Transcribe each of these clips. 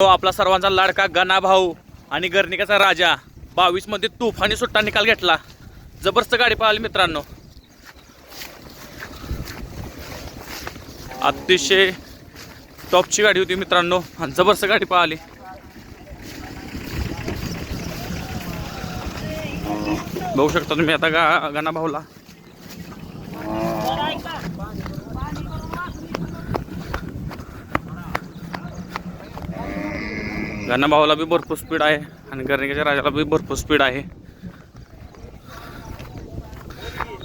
तो आपला सर्वांचा लाडका गणा भाऊ आणि गर्णिकाचा राजा. बावीसमध्ये तुफानी सुट्टा निकाल घेतला. जबरदस्त गाडी पाहिली मित्रांनो. अतिशय टॉपची गाडी होती मित्रांनो. आणि जबरदस्त गाडी पाहिली बघू शकता तुम्ही आता गा गणा भाऊला. गणा भाऊला बी भरपूर स्पीड आहे आणि गर्णिकाच्या राजाला बी भरपूर स्पीड आहे.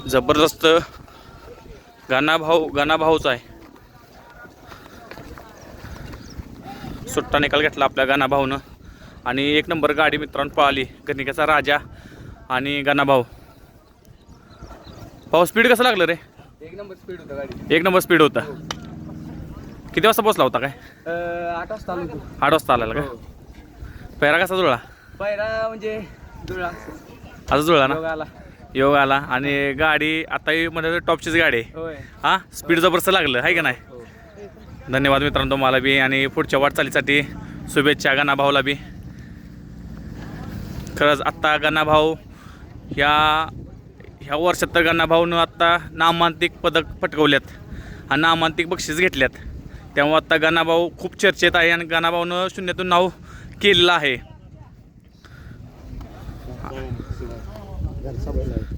जबरदस्त गणा भाऊ गणा भाऊच आहे. सुट्टा निकाल घेतला आपल्या गणा भाऊनं आणि एक नंबर गाडी मित्रांनो पळाली गर्णिकाचा राजा आणि गणा भाऊ भाऊ स्पीड कसं लागलं रे? एक नंबर स्पीड होता गाडी एक नंबर स्पीड होता. किती वाजता पोचला होता काय? आठ वाजता आठ वाजता आलेला हो. पेरा कसा जुळला? पहिला म्हणजे जुळला. आता जुळला ना? योग आला. योग आला. आणि गाडी आता ही म्हणजे टॉपचीच गाडी आहे. होय. हा? स्पीड जबरदस्त लागलं आहे का नाही? हो. धन्यवाद मित्रांनो तुम्हाला बी. आणि पुढच्या वाटचालीसाठी शुभेच्छा गणा भाऊला बी. खरंच आत्ता गणा भाऊ ह्या ह्या वर्षात तर गणा भाऊनं आत्ता नामांतिक पदक पटकवल्यात. आणि नामांतिक बक्षीस घेतल्यात. त्यामुळे आत्ता गणा भाऊ खूप चर्चेत आहे आणि गणा भाऊनं शून्यातून नाव केलेलं आहे.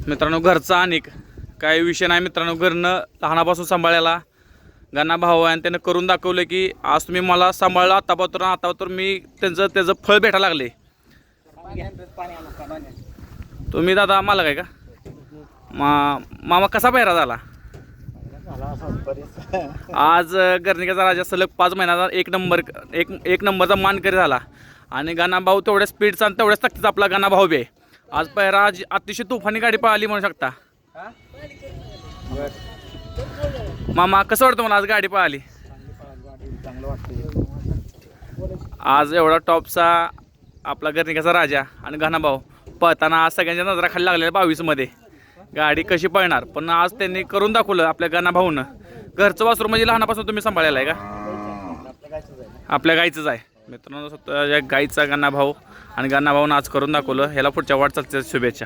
मित्रांनो घरचा अनेक काही विषय नाही. मित्रांनो घरनं लहानापासून सांभाळायला गणा भाऊ आहे आणि त्यानं करून दाखवलं की आज तुम्ही मला सांभाळलं आतापासून आतापासून मी त्यांचं त्याचं फळ भेटायला लागले. तुम्ही दादा मला काय का? मा मामा कसा पेहरा झाला? आज गर्णिकाचा राजा सलग पाच महिन्याचा एक नंबर एक एक नंबरचा मानकरी झाला. आणि गाणा भाऊ तेवढ्या स्पीडचा आणि तेवढ्याच ताकदीचा आपला गाणा भाऊ बी आज पेहरा आज अतिशय तुफानी गाडी पळाली म्हणू शकता. मामा कसं वाटतं मला आज गाडी पळाली? आज एवढा टॉपचा आपला गर्णिकाचा राजा आणि भाऊ पळताना आज सगळ्यांच्या नजरा खाली लागलेल्या बावीसमध्ये. गाडी कशी पळणार? पण आज त्यांनी करून दाखवलं आपल्या गणा भाऊनं. घरचं वासरू म्हणजे लहानापासून तुम्ही सांभाळायला आहे का? आपल्या गायचंच गाईचंच आहे. मित्रांनो स्वतः गाईचा गणा भाऊ आणि गाणा भाऊनं आज करून दाखवलं. ह्याला पुढच्या वाटचालच्या शुभेच्छा.